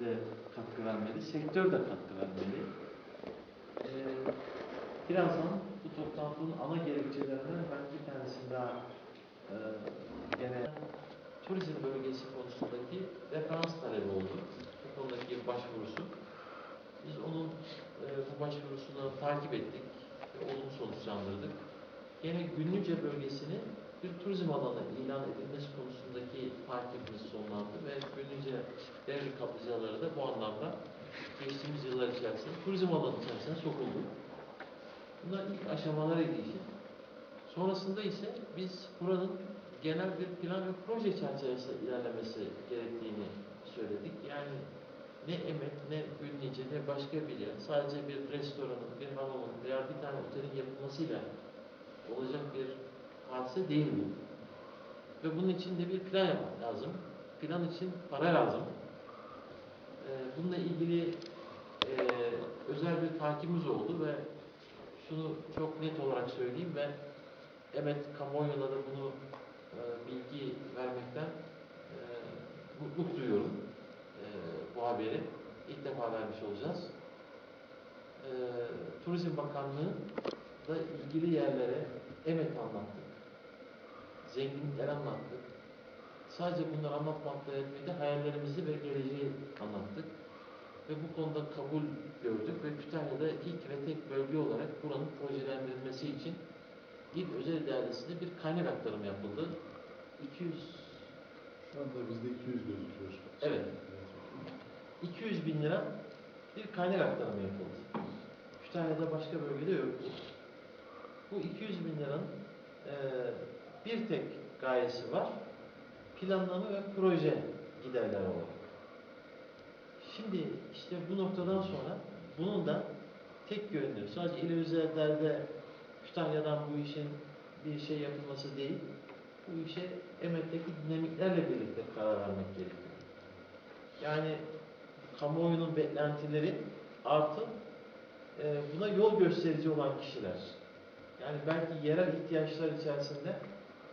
de katkı vermeli, sektör de katkı vermeli. Ee, birazdan bu toplantının ana gerekçelerinden ben bir tanesini daha e, gene turizm bölgesi konusundaki referans talebi oldu. Bu konudaki başvurusu. Biz onun e, bu başvurusunu takip ettik ve olumlu sonuçlandırdık. Gene Günlüce bölgesini bir turizm alanı ilan edilmesi konusundaki takibimiz sonlandı ve Günlüce devri kaplıcaları da bu anlamda geçtiğimiz yıllar içerisinde turizm alanı içerisine sokuldu. Bunlar ilk aşamalarıydı işin. Sonrasında ise biz buranın genel bir plan ve proje çerçevesinde ilerlemesi gerektiğini söyledik. Yani ne emek, ne ünlüce, ne başka bir yer, sadece bir restoranın, bir hamamın veya bir tane otelin yapılmasıyla olacak bir hadise değil bu. Ve bunun için de bir plan yapmak lazım. Plan için para lazım. Ee, bununla ilgili e, özel bir takibimiz oldu ve şunu çok net olarak söyleyeyim ve evet kamuoyuna da bunu e, bilgi vermekten e, mutluluk duyuyorum e, bu haberi. ilk defa vermiş olacağız. E, Turizm Bakanlığı da ilgili yerlere evet anlattık. Zenginlikler anlattık. Sadece bunları anlatmakla yetmedi. Hayallerimizi ve geleceği anlattık. Ve bu konuda kabul gördük ve Kütahya'da ilk ve tek bölge olarak buranın projelendirilmesi için İl Özel İdaresi'nde bir kaynak aktarımı yapıldı. 200 Şu anda bizde 200 gözüküyor. Evet. 200 bin lira bir kaynak aktarımı yapıldı. Kütahya'da başka bölgede yok. Bu 200 bin liranın eee, bir tek gayesi var. Planlama ve proje giderleri olarak. Şimdi işte bu noktadan sonra bunun da tek yönlü, sadece il özellerde Kütahya'dan bu işin bir şey yapılması değil, bu işe emekteki dinamiklerle birlikte karar vermek gerekiyor. Yani kamuoyunun beklentileri artı e, buna yol gösterici olan kişiler. Yani belki yerel ihtiyaçlar içerisinde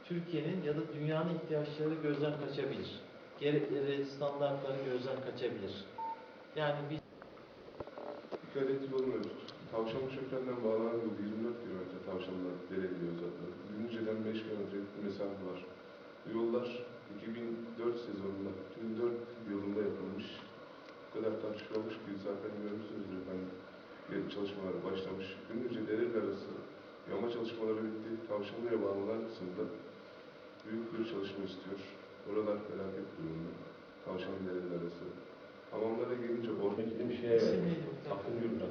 Türkiye'nin ya da dünyanın ihtiyaçları gözden kaçabilir. Gerekleri, standartları gözden kaçabilir. Yani biz Dikkat ettik olmuyoruz. Tavşanlı Şökren'den bağlanan yol 24 kilometre Tavşan'la dere gidiyor zaten. Günlüce'den 5 kilometrelik bir mesafe var. Yollar 2004 sezonunda, 2004 yılında yapılmış. Bu kadar tartışılmış ki zaten görmüşsünüzdür efendim. Yeni çalışmalar başlamış. Günlüce dereler arası yama çalışmaları bitti. Tavşanlı'ya bağlanan kısımda büyük bir çalışma istiyor. Oralar felaket durumda. Tavşanlı dereler arası. Hamamlara gelince orada Beklediğim şeye verdik. Akın. Evet.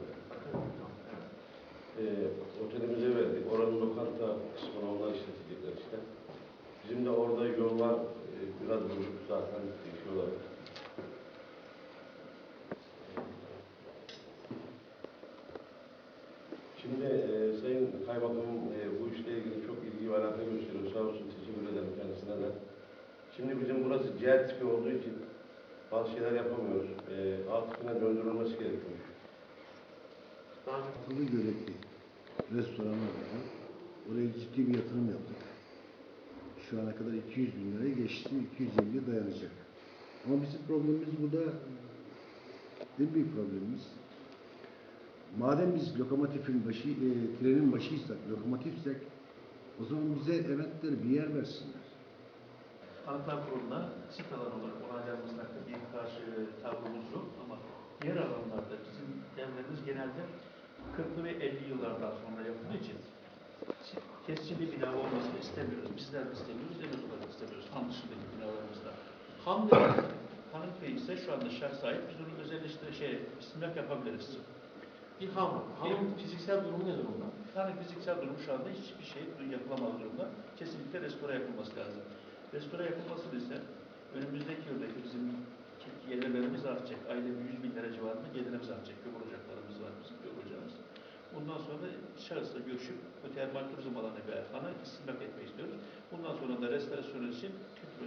Ee, otelimize verdik. Oranın lokanta kısmını onlar işletecekler işte. Bizim de orada yollar e, biraz bozuk zaten şey olarak. Şimdi e, Sayın Kaymakamım e, bu işle ilgili çok ilgi ve alaka gösteriyor. Sağ olsun teşekkür ederim kendisine de. Şimdi bizim burası ciğer tipi olduğu için bazı şeyler yapamıyoruz. E, A tipine döndürülmesi gerekiyor. Akıllı göletli restoranı var. Oraya ciddi bir yatırım yaptık. Şu ana kadar 200 bin liraya geçti, 250 dayanacak. Ama bizim problemimiz burada en büyük problemimiz. Madem biz lokomotifin başı, e, trenin başıysak, lokomotifsek o zaman bize evetleri bir yer versinler. Anıtlar Kurulu'na sit alan olarak onaylanmasında bir karşı tavrımız yok ama diğer alanlarda bizim devlerimiz genelde 40'lı ve 50 yıllardan sonra yapıldığı için tescilli bina olmasını istemiyoruz. Bizler de istemiyoruz, en olarak istemiyoruz. Han dışındaki binalarımızda. Han Hanın Bey ise şu anda şart sahip. Biz onu özel işte şey, istimlak yapabiliriz. bir ham. Hamın fiziksel durumu ne durumda? Yani fiziksel durum şu anda hiçbir şey yapılamaz durumda. Kesinlikle restore yapılması lazım. Restore yapılması ise önümüzdeki yıldaki bizim gelirlerimiz artacak. Ayda bir 100 bin lira civarında gelirimiz artacak. Kömür var bizim kömür. Bundan sonra şahısla görüşüp bu termal turizm alanı ve ana istimlak etmek istiyoruz. Bundan sonra da restorasyon için kültür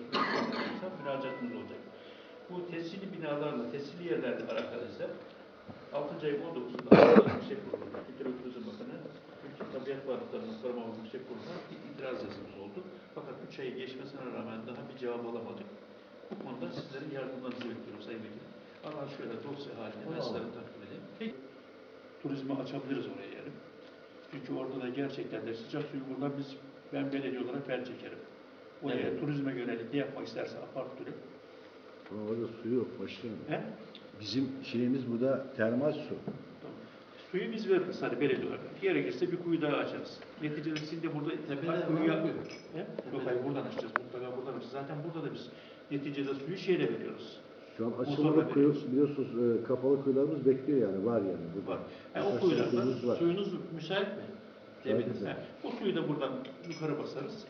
müracaatımız olacak. Bu tescilli binalarla, tescilli yerlerde alakalı ise 6. ayın 19'unda Anadolu Yüksek Kurulu, Kültür ve Turizm Bakanı, Tabiat Varlıkları'nın ve Yüksek Kurulu'na bir itiraz yazımız oldu. Fakat 3 ayı geçmesine rağmen daha bir cevap alamadık. Bu konuda sizlerin yardımlarınızı bekliyorum Sayın Vekilim. Ama şöyle dosya halinde ben alalım. takdim edeyim. Peki, turizmi açabiliriz oraya yani. Çünkü orada da gerçekten de sıcak suyu buradan biz, ben belediye olarak ben çekerim. Oraya Evet. turizme yönelik ne yapmak isterse apart türü. Ama orada su yok başkanım. He? Bizim şeyimiz burada termal su. Suyu biz veririz hani belediye olarak. Gerekirse bir kuyu daha açarız. Neticede sizin de burada var kuyu yap- mı? He? Yok hayır buradan açacağız. Mutlaka buradan açacağız. Zaten burada da biz neticede suyu şeyle veriyoruz. Şu an açılmadı kuyu, biliyorsunuz e, kapalı kuyularımız bekliyor yani var yani. Burada. Var. Yani o Birkaç kuyularda suyunuz müsait mi? Mi? He. O suyu da buradan yukarı basarız.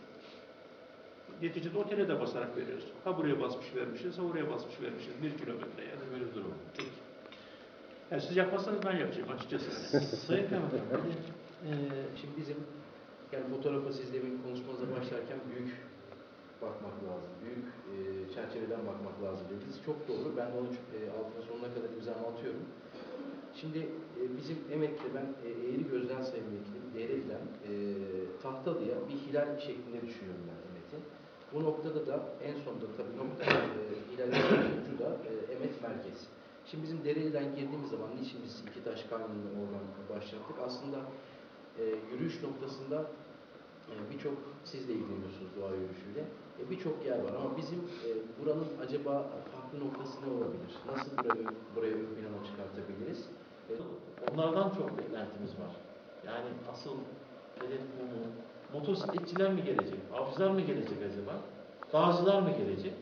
Neticede otele de basarak veriyoruz. Ha buraya basmış vermişiz, ha oraya basmış vermişiz. Bir kilometre yani böyle durum. Peki. Yani siz yapmazsanız ben yapacağım açıkçası. Sayın Kaymakam, bir de Ee, şimdi bizim yani fotoğrafa siz demin konuşmanıza başlarken büyük bakmak lazım. Büyük e, çerçeveden bakmak lazım dediniz. Çok doğru. Ben de onun e, altına sonuna kadar imzamı atıyorum. Şimdi e, bizim Emet'te ben e, eğri gözden sevmekli, Dere'den e, Tahtalı'ya bir hilal şeklinde düşünüyorum ben Emet'i. Bu noktada da en sonunda tabii nokta e, hilalin ucu da e, Emet merkez. Şimdi bizim Dereli'den girdiğimiz zaman niçin biz iki taş kanununu oradan başlattık? Aslında e, yürüyüş noktasında e, birçok siz de ilgileniyorsunuz doğa yürüyüşüyle. E, birçok yer var ama bizim e, buranın acaba farklı noktası ne olabilir? Nasıl burayı, buraya ön plana çıkartabiliriz? E, onlardan çok beklentimiz var. Yani asıl hedef bu mu? Motosikletçiler mi gelecek? Avcılar mı gelecek acaba? Dağcılar mı gelecek?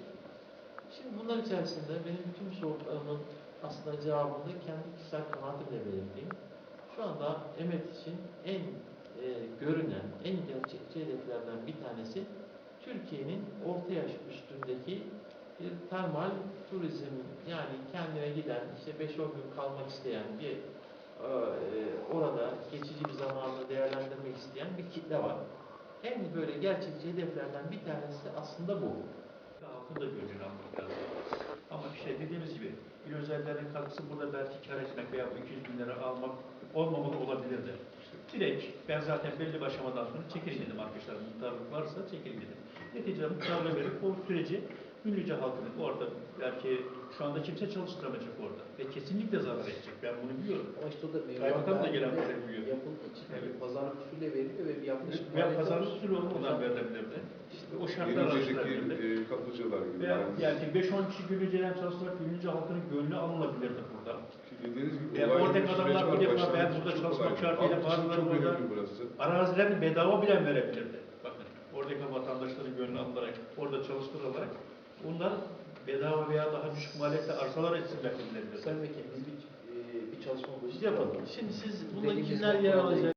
Şimdi bunlar içerisinde benim bütün sorularımın aslında cevabını kendi kişisel kanaatimle belirteyim. Şu anda Emet için en e, görünen, en gerçekçi hedeflerden bir tanesi Türkiye'nin orta yaş üstündeki bir termal turizm yani kendine giden işte 5-10 gün kalmak isteyen bir e, orada geçici bir zamanını değerlendirmek isteyen bir kitle var. En böyle gerçekçi hedeflerden bir tanesi aslında bu. Altında gözünü almak lazım. Ama işte dediğimiz gibi bir özelliklerin katkısı burada belki kar etmek veya bu 200 bin lira almak olmamalı olabilirdi. Direkt ben zaten belli bir aşamadan sonra çekilin dedim arkadaşlar. Muhtarlık varsa çekilin dedim. Neticede muhtarlığı verip o süreci Ünlüce halkının orada belki şu anda kimse çalıştıramayacak orada. Ve kesinlikle zarar edecek. Ben bunu biliyorum. Ama işte o da Kaymakam da gelen mevzuatlarda böyle büyüyor. Yapıldığı için Evet. Pazarlık usulüyle veriliyor ve bir yaklaşık Veya maliyeti pazarlık var. usulü olmadan verilebilirdi. İşte o şartlar Yenice'deki arasında e, kaplıcalar gibi. Veya yani. yani 5-10 kişi Gülüce'den çalışarak Gülüce halkının gönlü alınabilirdi burada. Dediğiniz gibi Yani olay oradaki bir süreç adamlar var, bir defa başlangıç ben burada çok çalışmak kolay. şartıyla Halk için bazıları çok burada- önemli burası. Arazilerini bedava bile verebilirdi. Bakın oradaki vatandaşların gönlü alınarak, orada çalıştırılarak bunlar bedava veya daha düşük maliyetle arsalar edilebilirdi. Sayın Vekilim biz bir, e, bir çalışma Biz yapalım. Şimdi siz bunda Dediğimiz kimler yer alacak?